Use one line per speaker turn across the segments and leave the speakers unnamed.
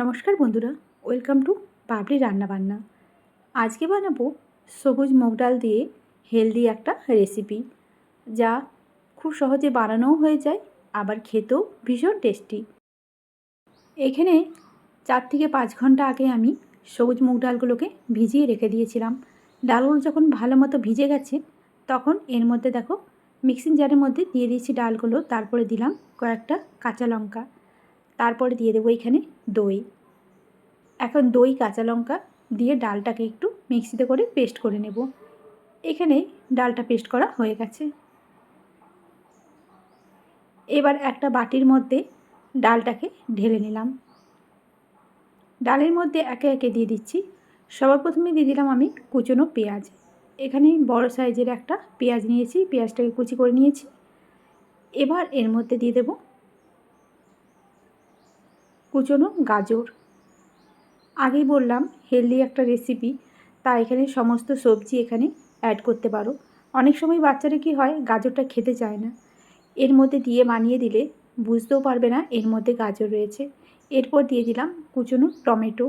নমস্কার বন্ধুরা, welcome to Babri রান্নাবান্না। আজকে বানাবো সবুজ মুগ ডাল দিয়ে হেলদি একটা রেসিপি, যা খুব সহজে বানানোও হয়ে যায়, আবার খেতেও ভীষণ টেস্টি। এখানে চার থেকে পাঁচ ঘণ্টা আগে আমি সবুজ মুগ ডালগুলোকে ভিজিয়ে রেখে দিয়েছিলাম। ডালগুলো যখন ভালো মতো ভিজে গেছে, তখন এর মধ্যে দেখো মিক্সিং জারের মধ্যে দিয়ে দিয়েছি ডালগুলো, তারপরে দিলাম কয়েকটা কাঁচা লঙ্কা। তারপরে দিয়ে দেবো এখানে দই। এখন দই, কাঁচা লঙ্কা দিয়ে ডালটাকে একটু মিক্সিতে করে পেস্ট করে নেব। এখানে ডালটা পেস্ট করা হয়ে গেছে। এবার একটা বাটির মধ্যে ডালটাকে ঢেলে নিলাম। ডালের মধ্যে একে একে দিয়ে দিচ্ছি। সবার প্রথমে দিয়ে দিলাম আমি কুচনো পেঁয়াজ। এখানে বড় সাইজের একটা পেঁয়াজ নিয়েছি, পেঁয়াজটাকে কুচি করে নিয়েছি। এবার এর মধ্যে দিয়ে দেব কুচনো গাজর। আগেই বললাম হেলদি একটা রেসিপি তা এখানে সমস্ত সবজি এখানে অ্যাড করতে পারো। অনেক সময় বাচ্চারা কি হয়, গাজরটা খেতে চায় না। এর মধ্যে দিয়ে বানিয়ে দিলে বুঝতেও পারবে না এর মধ্যে গাজর রয়েছে। এরপর দিয়ে দিলাম কুচনো টমেটো।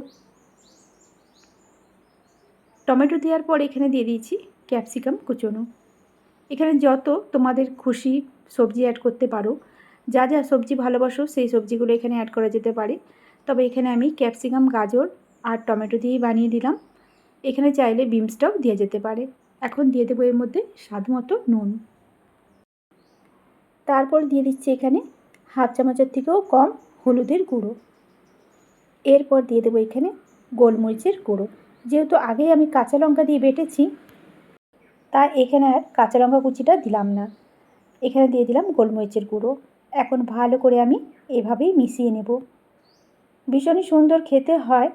টমেটো দেওয়ার পর এখানে দিয়ে দিয়েছি ক্যাপসিকাম কুচনো। এখানে যত তোমাদের খুশি সবজি অ্যাড করতে পারো যা যা সবজি ভালোবাসো, সেই সবজিগুলো এখানে অ্যাড করা যেতে পারে। তবে এখানে আমি ক্যাপসিকাম গাজর আর টমেটো দিয়েই বানিয়ে দিলাম। এখানে চাইলে বিমসটাও দিয়ে যেতে পারে। এখন দিয়ে দেবো এর মধ্যে স্বাদ মতো নুন। তারপর দিয়ে দিচ্ছি এখানে হাফ চামচের থেকেও কম হলুদের গুঁড়ো। এরপর দিয়ে দেবো এখানে গোলমরিচের গুঁড়ো। যেহেতু আগেই আমি কাঁচা লঙ্কা দিয়ে বেটেছি, তাই এখানে আর কাঁচা লঙ্কা কুচিটা দিলাম না। এখানে দিয়ে দিলাম গোলমরিচের গুঁড়ো। এখন ভালো করে আমি এভাবেই মিশিয়ে নেব। ভীষণই সুন্দর খেতে হয়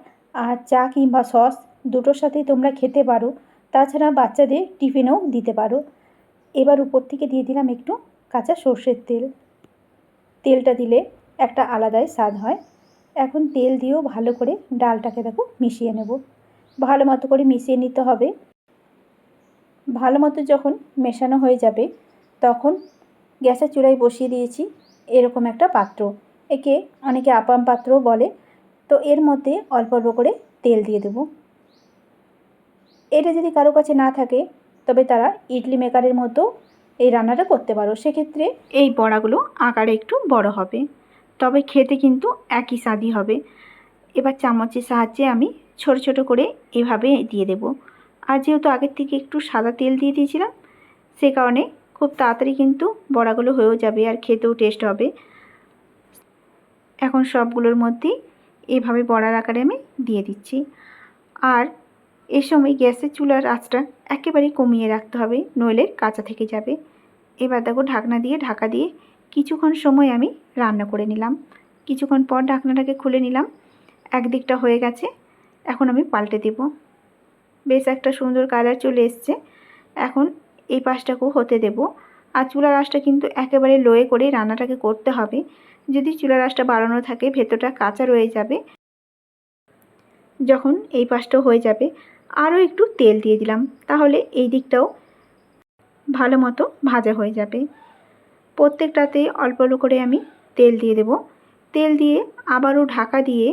আর চা কিংবা সস দুটোর সাথেই তোমরা খেতে পারো। তাছাড়া বাচ্চাদের টিফিনেও দিতে পারো। এবার উপর থেকে দিয়ে দিলাম একটু কাঁচা সর্ষের তেল। তেলটা দিলে একটা আলাদাই স্বাদ হয়। এখন তেল দিয়েও ভালো করে ডালটাকে দেখো মিশিয়ে নেব। ভালো মতো করে মিশিয়ে নিতে হবে। ভালো মতো যখন মেশানো হয়ে যাবে তখন গ্যাসের চুলায় বসিয়ে দিয়েছি। এরকম একটা পাত্র। একে অনেকে আপাম পাত্রও বলে। তো এর মধ্যে অল্প অল্প করে তেল দিয়ে দেব। এটা যদি কারও কাছে না থাকে, তবে তারা ইডলি মেকারের মতো এই রান্নাটা করতে পারো। সেক্ষেত্রে এই বড়াগুলো আকারে একটু বড় হবে। তবে খেতে কিন্তু একই স্বাদই হবে। এবার চামচের সাহায্যে আমি ছোট ছোট করে এভাবে দিয়ে দেব। আর যেহেতু আগের থেকে একটু সাদা তেল দিয়ে দিয়েছিলাম, সে কারণে খুব তাড়াতাড়ি কিন্তু বড়াগুলো হয়েও যাবে আর খেতেও টেস্ট হবে। এখন সবগুলোর মধ্যেই এভাবে বড়ার আকারে আমি দিয়ে দিচ্ছি। আর এ সময় গ্যাসের চুলার আঁচটা একেবারেই কমিয়ে রাখতে হবে, নইলে কাঁচা থেকে যাবে। এবার দেখো ঢাকনা দিয়ে ঢাকা দিয়ে কিছুক্ষণ সময় আমি রান্না করে নিলাম। কিছুক্ষণ পর ঢাকনাটাকে খুলে নিলাম। একদিকটা হয়ে গেছে, এখন আমি পাল্টে দেব। বেশ একটা সুন্দর কালার চলে এসছে। এখন এই পাশটাকেও হতে দেব। আর চুলার আঁচটা কিন্তু একেবারে লোয়ে করে রান্নাটাকে করতে হবে। যদি চুলার আঁচটা বাড়ানো থাকে, ভেতরটা কাঁচা রয়ে যাবে। যখন এই পাশটাও হয়ে যাবে, আরও একটু তেল দিয়ে দিলাম। তাহলে এই দিকটাও ভালো মতো ভাজা হয়ে যাবে। প্রত্যেকটাতেই অল্প অল্প করে আমি তেল দিয়ে দেব। তেল দিয়ে আবারও ঢাকা দিয়ে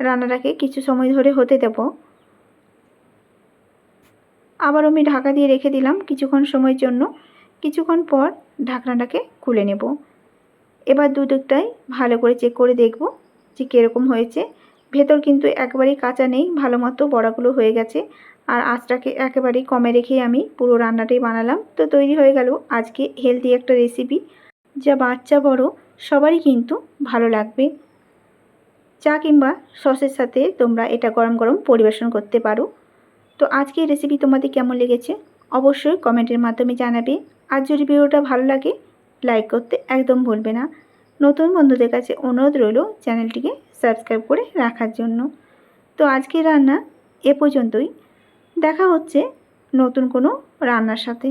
রান্নাটাকে কিছু সময় ধরে হতে দেব। আবার আমি ঢাকা দিয়ে রেখে দিলাম কিছুক্ষণ সময়ের জন্য। কিছুক্ষণ পর ঢাকনাটাকে খুলে নেব। এবার দুদিকটাই ভালো করে চেক করে দেখব যে কীরকম হয়েছে। ভেতর কিন্তু একবারেই কাঁচা নেই, ভালো মতো বড়াগুলো হয়ে গেছে। আর আঁচটাকে একেবারেই কমে রেখেই আমি পুরো রান্নাটাই বানালাম। তো তৈরি হয়ে গেল আজকে হেলদি একটা রেসিপি যা বাচ্চা, বড় সবারই কিন্তু ভালো লাগবে। চা কিংবা সসের সাথে তোমরা এটা গরম গরম পরিবেশন করতে পারো। তো আজকে এই রেসিপি তোমাদের কেমন লেগেছে? অবশ্যই কমেন্টের মাধ্যমে জানাবে। আর যদি ভিডিওটা ভালো লাগে লাইক করতে একদম ভুলবে না। নতুন বন্ধুদের কাছে অনুরোধ রইল চ্যানেলটিকে সাবস্ক্রাইব করে রাখার জন্য। তো আজকে রান্না এ পর্যন্তই। দেখা হচ্ছে নতুন কোনো রান্নার সাথে।